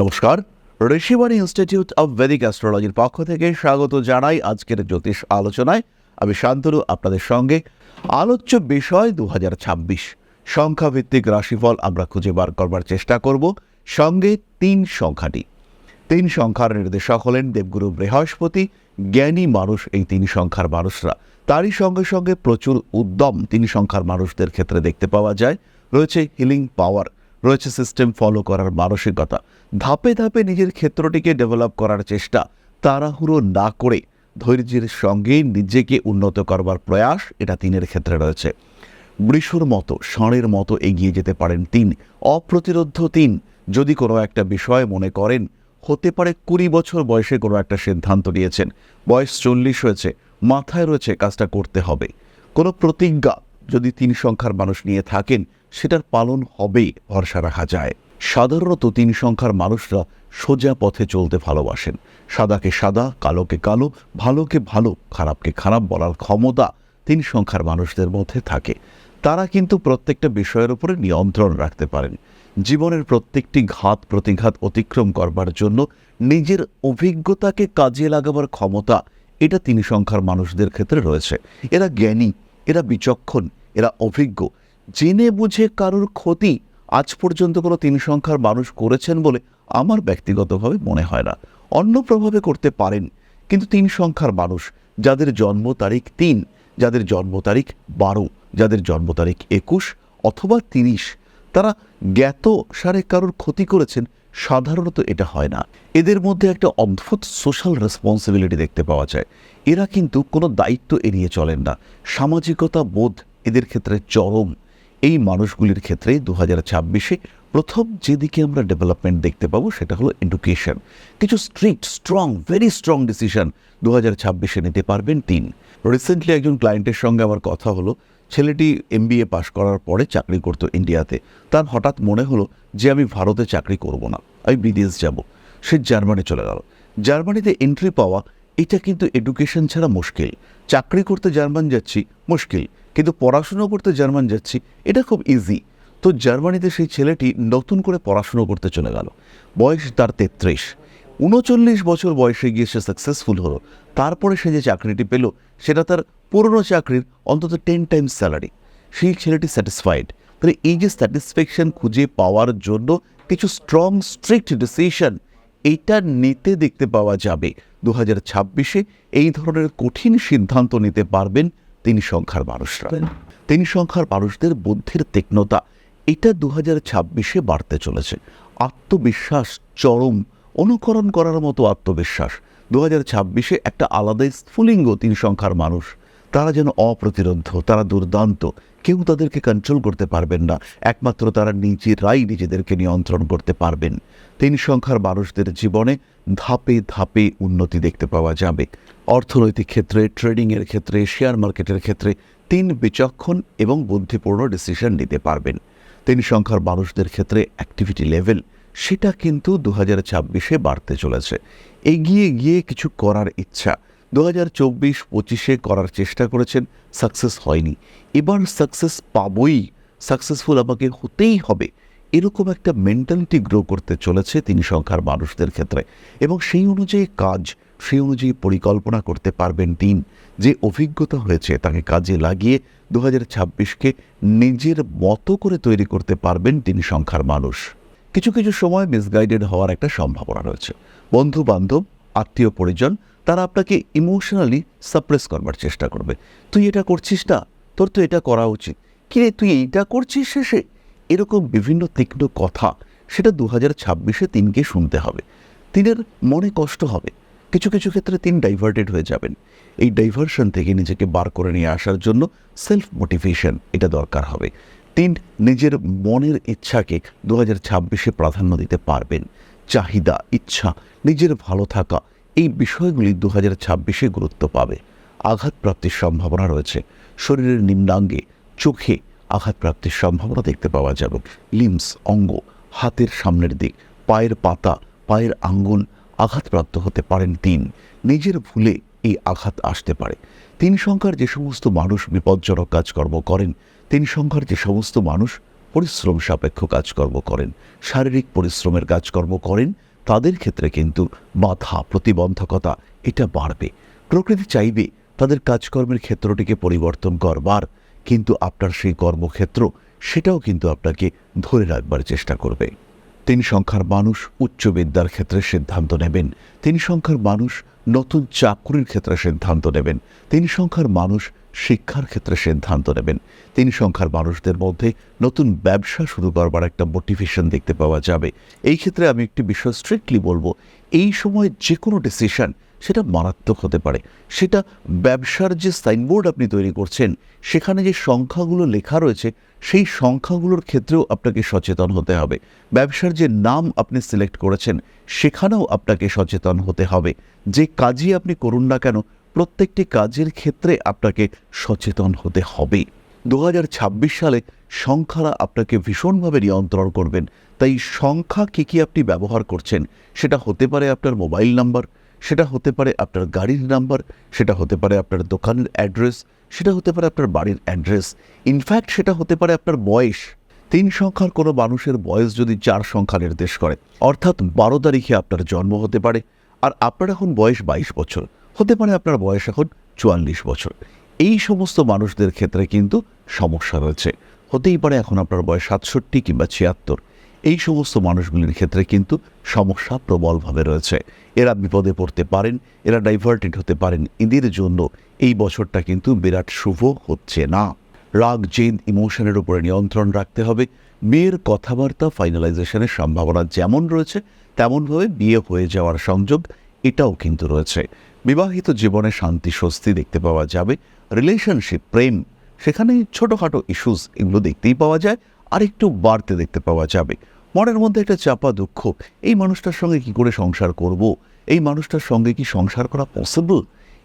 নমস্কার। Rishibani institute of Vedic অ্যাস্ট্রোলজির পক্ষ থেকে স্বাগত জানাই আজকের জ্যোতিষ আলোচনায়। আমি শান্তনু, আপনাদের সঙ্গে। আলোচ্য বিষয় দু সংখ্যাভিত্তিক রাশিফল আমরা খুঁজে বার করবার চেষ্টা করব। সঙ্গে তিন সংখ্যাটি। তিন সংখ্যার নির্দেশক হলেন দেবগুরু বৃহস্পতি। জ্ঞানী মানুষ এই তিন সংখ্যার মানুষরা। তারই সঙ্গে সঙ্গে প্রচুর উদ্যম তিন সংখ্যার মানুষদের ক্ষেত্রে দেখতে পাওয়া যায়। রয়েছে হিলিং পাওয়ার রয়েছে সিস্টেম ফলো করার মানসিকতা। ধাপে ধাপে নিজের ক্ষেত্রটিকে ডেভেলপ করার চেষ্টা তাড়াহুড়ো না করে ধৈর্যের সঙ্গে নিজেকে উন্নত করবার প্রয়াস এটা তিনের ক্ষেত্রে রয়েছে। বৃষুর মতো, ষাঁড়ের মতো এগিয়ে যেতে পারেন তিন। অপ্রতিরোধ্য তিন, যদি কোনো একটা বিষয় মনে করেন, হতে পারে কুড়ি বছর বয়সে কোনো একটা সিদ্ধান্ত নিয়েছেন। বয়স চল্লিশ হয়েছে, মাথায় রয়েছে কাজটা করতে হবে। কোনো প্রতিজ্ঞা যদি তিন সংখ্যার মানুষ নিয়ে থাকেন, সেটার পালন হবেই, ভরসা রাখা যায়। সাধারণত তিন সংখ্যার মানুষরা সোজা পথে চলতে ভালোবাসেন। সাদাকে সাদা, কালোকে কালো, ভালোকে ভালো, খারাপকে খারাপ বলার ক্ষমতা তিন সংখ্যার মানুষদের মধ্যে থাকে। তারা কিন্তু প্রত্যেকটা বিষয়ের উপরে নিয়ন্ত্রণ রাখতে পারেন। জীবনের প্রত্যেকটি ঘাত, প্রতিঘাত অতিক্রম করবার জন্য নিজের অভিজ্ঞতাকে কাজে লাগাবার ক্ষমতা এটা তিন সংখ্যার মানুষদের ক্ষেত্রে রয়েছে। এরা জ্ঞানী, এরা বিচক্ষণ, এরা অভিজ্ঞ। জেনে বুঝে কারোর ক্ষতি আজ পর্যন্ত কোনো তিন সংখ্যার মানুষ করেছেন বলে আমার ব্যক্তিগতভাবে মনে হয় না। অন্য প্রভাবে করতে পারেন, কিন্তু তিন সংখ্যার মানুষ, যাদের জন্ম তারিখ তিন, যাদের জন্ম তারিখ বারো, যাদের জন্ম তারিখ একুশ অথবা তিরিশ, তারা জ্ঞাত সারে কারোর ক্ষতি করেছেন, সাধারণত এটা হয় না। এদের মধ্যে একটা অদ্ভুত সোশ্যাল রেসপন্সিবিলিটি দেখতে পাওয়া যায়। এরা কিন্তু কোনো দায়িত্ব এড়িয়ে চলেন না। সামাজিকতা বোধ এদের ক্ষেত্রে চরম। এই মানুষগুলির ক্ষেত্রে দু হাজার ছাব্বিশে প্রথম যেদিকে আমরা ডেভেলপমেন্ট দেখতে পাবো সেটা হলো এডুকেশন কিছু strict strong very strong decision দু হাজার ছাব্বিশে নিতে পারবেন তিন। রিসেন্টলি একজন ক্লায়েন্টের সঙ্গে আমার কথা হলো, ছেলেটি এমবিএ পাশ করার পরে চাকরি করতো ইন্ডিয়াতে তার হঠাৎ মনে হলো যে আমি ভারতে চাকরি করব না, আমি বিদেশ যাব। সে জার্মানি চলে গেল। জার্মানিতে এন্ট্রি পাওয়া, এটা কিন্তু এডুকেশন ছাড়া মুশকিল। চাকরি করতে জার্মান যাচ্ছি, মুশকিল। কিন্তু পড়াশুনো করতে জার্মান যাচ্ছি, এটা খুব ইজি তো জার্মানিতে সেই ছেলেটি নতুন করে পড়াশুনো করতে চলে গেল। বয়স তার তেত্রিশ। উনচল্লিশ বছর বয়সে গিয়ে সে সাকসেসফুল হলো। তারপরে সে যে চাকরিটি পেল, সেটা তার পুরনো চাকরির অন্তত টেন টাইমস স্যালারি সেই ছেলেটি স্যাটিসফাইড তাহলে এই যে স্যাটিসফ্যাকশন খুঁজে পাওয়ার জন্য কিছু স্ট্রং স্ট্রিক্ট ডিসিশন এইটা নিতে দেখতে পাওয়া যাবে। দু হাজার ছাব্বিশে এই ধরনের কঠিন সিদ্ধান্ত নিতে পারবেন তিন সংখ্যার মানুষরা। তিন সংখ্যার মানুষদের বুদ্ধির তীক্ষ্ণতা এটা দু হাজার ছাব্বিশে বাড়তে চলেছে। আত্মবিশ্বাস চরম অনুকরণ করার মতো আত্মবিশ্বাস। দু হাজার ছাব্বিশে একটা আলাদাই স্ফুলিঙ্গ তিন সংখ্যার মানুষ তারা যেন অপ্রতিরোধ্য, তারা দুর্দান্ত। কেউ তাদেরকে কন্ট্রোল করতে পারবেন না। একমাত্র তারা নিজেরাই নিজেদেরকে নিয়ন্ত্রণ করতে পারবেন। তিন সংখ্যার মানুষদের জীবনে ধাপে ধাপে উন্নতি দেখতে পাওয়া যাবে। অর্থনৈতিক ক্ষেত্রে ট্রেডিংয়ের ক্ষেত্রে শেয়ার মার্কেটের ক্ষেত্রে তিন বিচক্ষণ এবং বুদ্ধিপূর্ণ ডিসিশন নিতে পারবেন। তিন সংখ্যার মানুষদের ক্ষেত্রে অ্যাক্টিভিটি লেভেল সেটা কিন্তু দু হাজার ছাব্বিশে বাড়তে চলেছে। এগিয়ে গিয়ে কিছু করার ইচ্ছা। দু হাজার চব্বিশ পঁচিশে করার চেষ্টা করেছেন, সাকসেস হয়নি। এবার সাকসেস পাবই, সাকসেসফুল আমাকে হতেই হবে, এরকম একটা মেন্টালিটি গ্রো করতে চলেছে তিন সংখ্যার মানুষদের ক্ষেত্রে। এবং সেই অনুযায়ী কাজ, সেই অনুযায়ী পরিকল্পনা করতে পারবেন তিন যে অভিজ্ঞতা হয়েছে তাকে কাজে লাগিয়ে দু হাজার ছাব্বিশকে নিজের মতো করে তৈরি করতে পারবেন তিন সংখ্যার মানুষ। কিছু কিছু সময় মিসগাইডেড হওয়ার একটা সম্ভাবনা রয়েছে। বন্ধু বান্ধব আত্মীয় পরিজন তারা আপনাকে ইমোশনালি সাপ্রেস করবার চেষ্টা করবে। তুই এটা করছিস না, তোর তো এটা করা উচিত। কিরে তুই এইটা করছিস শেষে? এরকম বিভিন্ন তীক্ষ্ণ কথা সেটা দু হাজার ছাব্বিশে তিনকে শুনতে হবে। তিনের মনে কষ্ট হবে। কিছু কিছু ক্ষেত্রে তিন ডাইভার্টেড হয়ে যাবেন। এই ডাইভারশন থেকে নিজেকে বার করে নিয়ে আসার জন্য সেলফ মোটিভেশন এটা দরকার হবে। তিন, নিজের মনের ইচ্ছাকে দু হাজার ছাব্বিশে প্রাধান্য দিতে পারবেন। চাহিদা, ইচ্ছা, নিজের ভালো থাকা এই বিষয়গুলি দু হাজার ছাব্বিশে গুরুত্ব পাবে। আঘাতপ্রাপ্তির সম্ভাবনা রয়েছে। শরীরের নিম্নাঙ্গে চোখে আঘাতপ্রাপ্তির সম্ভাবনা দেখতে পাওয়া যাবে। লিমস, অঙ্গ, হাতের সামনের দিক, পায়ের পাতা, পায়ের আঙ্গুল আঘাতপ্রাপ্ত হতে পারেন তিন। নিজের ভুলে এই আঘাত আসতে পারে। তিন সংখ্যার যে সমস্ত মানুষ বিপজ্জনক কাজকর্ম করেন, তিন সংখ্যার যে সমস্ত মানুষ পরিশ্রম সাপেক্ষ কাজকর্ম করেন, শারীরিক পরিশ্রমের কাজকর্ম করেন তাদের ক্ষেত্রে কিন্তু বাধা, প্রতিবন্ধকতা, এটা বাড়বে। প্রকৃতি চাইবে তাদের কাজকর্মের ক্ষেত্রটিকে পরিবর্তন করবার, কিন্তু আপনার সেই কর্মক্ষেত্র সেটাও কিন্তু আপনাকে ধরে রাখবার চেষ্টা করবে। তিন সংখ্যার মানুষ উচ্চ বিদ্যার ক্ষেত্রে সিদ্ধান্ত নেবেন। তিন সংখ্যার মানুষ নতুন চাকরির ক্ষেত্রে সিদ্ধান্ত নেবেন। তিন সংখ্যার মানুষ শিক্ষার ক্ষেত্রে সিদ্ধান্ত নেবেন। তিন সংখ্যার মানুষদের মধ্যে নতুন ব্যবসা শুরু করবার একটা মোটিভেশন দেখতে পাওয়া যাবে। এই ক্ষেত্রে আমি একটি বিষয় স্ট্রিক্টলি বলব, এই সময় যে কোনো ডিসিশন সেটা মারাত্মক হতে পারে। সেটা ব্যবসার যে সাইনবোর্ড আপনি তৈরি করছেন, সেখানে যে সংখ্যাগুলো লেখা রয়েছে, সেই সংখ্যাগুলোর ক্ষেত্রেও আপনাকে সচেতন হতে হবে। ব্যবসার যে নাম আপনি সিলেক্ট করেছেন, সেখানেও আপনাকে সচেতন হতে হবে। যে কাজই আপনি করুন না কেন, প্রত্যেকটি কাজের ক্ষেত্রে আপনাকে সচেতন হতে হবে। দু হাজার ছাব্বিশ সালে সংখ্যারা আপনাকে ভীষণভাবে নিয়ন্ত্রণ করবেন। তাই সংখ্যা কী কী আপনি ব্যবহার করছেন, সেটা হতে পারে আপনার মোবাইল নাম্বার সেটা হতে পারে আপনার গাড়ির নাম্বার, সেটা হতে পারে আপনার দোকানের অ্যাড্রেস, সেটা হতে পারে আপনার বাড়ির অ্যাড্রেস। ইনফ্যাক্ট সেটা হতে পারে আপনার বয়স। তিন সংখ্যার কোনো মানুষের বয়স যদি চার সংখ্যা নির্দেশ করে, অর্থাৎ বারো তারিখে আপনার জন্ম হতে পারে, আর আপনার এখন বয়স বাইশ বছর, হতে পারে আপনার বয়স এখন চুয়াল্লিশ বছর। এই সমস্ত মানুষদের ক্ষেত্রে কিন্তু সমস্যা রয়েছে। হতেই পারে এখন আপনার বয়স সাতষট্টি কিংবা ছিয়াত্তর। এই সমস্ত মানুষগুলির ক্ষেত্রে কিন্তু সমস্যা প্রবলভাবে রয়েছে। এরা বিপদে পড়তে পারেন, এরা ডাইভার্টেড হতে পারেন। এদের জন্য এই বছরটা কিন্তু বিরাট শুভ হচ্ছে না। রাগ, জেদ ইমোশনের উপরে নিয়ন্ত্রণ রাখতে হবে। মেয়ের কথাবার্তা ফাইনালাইজেশনের সম্ভাবনা যেমন রয়েছে, তেমনভাবে বিয়ে হয়ে যাওয়ার সংযোগ এটাও কিন্তু রয়েছে। বিবাহিত জীবনে শান্তি, স্বস্তি দেখতে পাওয়া যাবে। রিলেশনশিপ প্রেম, সেখানে ছোটোখাটো ইস্যুস এগুলো দেখতেই পাওয়া যায়। আর একটু বাড়তে দেখতে পাওয়া যাবে। মনের মধ্যে একটা চাপা দুঃখ, এই মানুষটার সঙ্গে কি করে সংসার করব? এই মানুষটার সঙ্গে কি সংসার করা পসিবল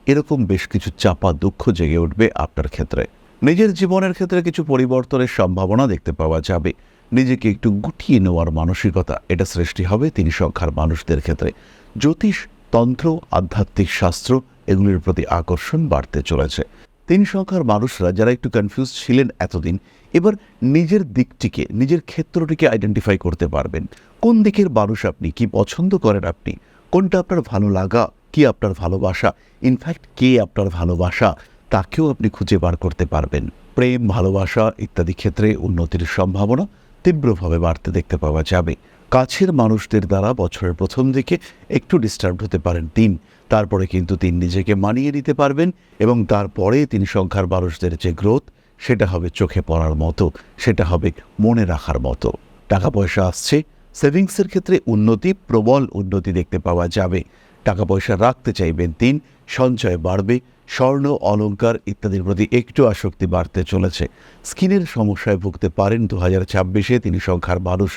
এরকম বেশ কিছু চাপা দুঃখ জেগে উঠবে আপনার ক্ষেত্রে। নিজের জীবনের ক্ষেত্রে কিছু পরিবর্তনের সম্ভাবনা দেখতে পাওয়া যাবে। নিজেকে একটু গুটিয়ে নেওয়ার মানসিকতা, এটা সৃষ্টি হবে তিন সংখ্যার মানুষদের ক্ষেত্রে। জ্যোতিষ, তন্ত্র, আধ্যাত্মিক শাস্ত্র, এগুলির প্রতি আকর্ষণ বাড়তে চলেছে। তিন সংখ্যার মানুষরা যারা একটু কনফিউজ ছিলেন এতদিন, এবার নিজের দিকটিকে, নিজের ক্ষেত্রটিকে আইডেন্টিফাই করতে পারবেন। কোন দিকের মানুষ আপনি? কি পছন্দ করেন আপনি? কোনটা আপনার ভালো লাগা? কি আপনার ভালোবাসা? ইনফ্যাক্ট কে আপনার ভালোবাসা? তাকেও আপনি খুঁজে বার করতে পারবেন। প্রেম, ভালোবাসা ইত্যাদি ক্ষেত্রে উন্নতির সম্ভাবনা তীব্রভাবে বাড়তে দেখতে পাওয়া যাবে। কাছের মানুষদের দ্বারা বছরের প্রথম দিকে একটু ডিস্টার্ব হতে পারেন তিন তারপরে কিন্তু তিনি নিজেকে মানিয়ে নিতে পারবেন এবং তারপরে তিন সংখ্যার মানুষদের যে গ্রোথ, সেটা হবে চোখে পড়ার মতো, সেটা হবে মনে রাখার মতো। টাকা পয়সা আসছে, সেভিংসের ক্ষেত্রে উন্নতি, প্রবল উন্নতি দেখতে পাওয়া যাবে। টাকা পয়সা রাখতে চাইবেন তিন, সঞ্চয় বাড়বে, স্বর্ণ, অলংকার ইত্যাদির প্রতি একটু আসক্তি বাড়তে চলেছে। স্কিনের সমস্যায় ভুগতে পারেন দু হাজার ছাব্বিশে তিনি সংখ্যার মানুষ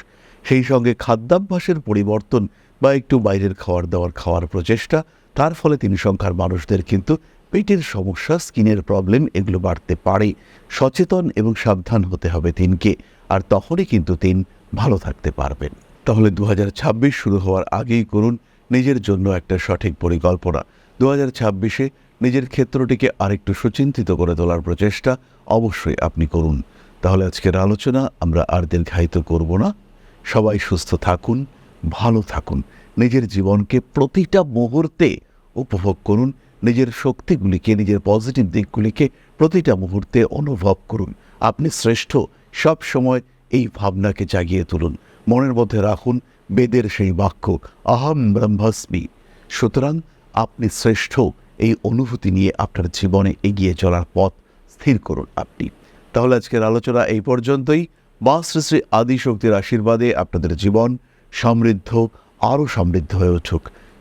সেই সঙ্গে খাদ্যাভ্যাসের পরিবর্তন বা একটু বাইরের খাওয়ার দাওয়ার খাওয়ার প্রচেষ্টা তার ফলে তিনি সংখ্যার মানুষদের কিন্তু পেটের সমস্যা, স্কিনের প্রবলেম এগুলো বাড়তে পারে। সচেতন এবং সাবধান হতে হবে তিনকে, আর তখনই কিন্তু তিন ভালো থাকতে পারবেন। তাহলে দু হাজার ছাব্বিশ শুরু হওয়ার আগেই করুন নিজের জন্য একটা সঠিক পরিকল্পনা। দু হাজার ছাব্বিশে নিজের ক্ষেত্রটিকে আরেকটু সুচিন্তিত করে তোলার প্রচেষ্টা অবশ্যই আপনি করুন। তাহলে আজকের আলোচনা আমরা আর দীর্ঘায়িত করব না। সবাই সুস্থ থাকুন, ভালো থাকুন। নিজের জীবনকে প্রতিটা মুহূর্তে উপভোগ করুন, নিজের শক্তিগুলিকে, নিজের পজিটিভ দিকগুলিকে প্রতিটা মুহূর্তে অনুভব করুন। আপনি শ্রেষ্ঠ, সব সময় এই ভাবনাকে জাগিয়ে তুলুন। মনের মধ্যে রাখুন, বেদের সেই বাক্য আহম ব্রহ্মাস্মি। সুতরাং আপনি শ্রেষ্ঠ, এই অনুভূতি নিয়ে আপনার জীবনে এগিয়ে চলার পথ স্থির করুন আপনি। তাহলে আজকের আলোচনা এই পর্যন্তই। মা শ্রী শ্রী আদিশক্তির আশীর্বাদে আপনাদের জীবন সমৃদ্ধ, আরও সমৃদ্ধ হয়ে উঠুক।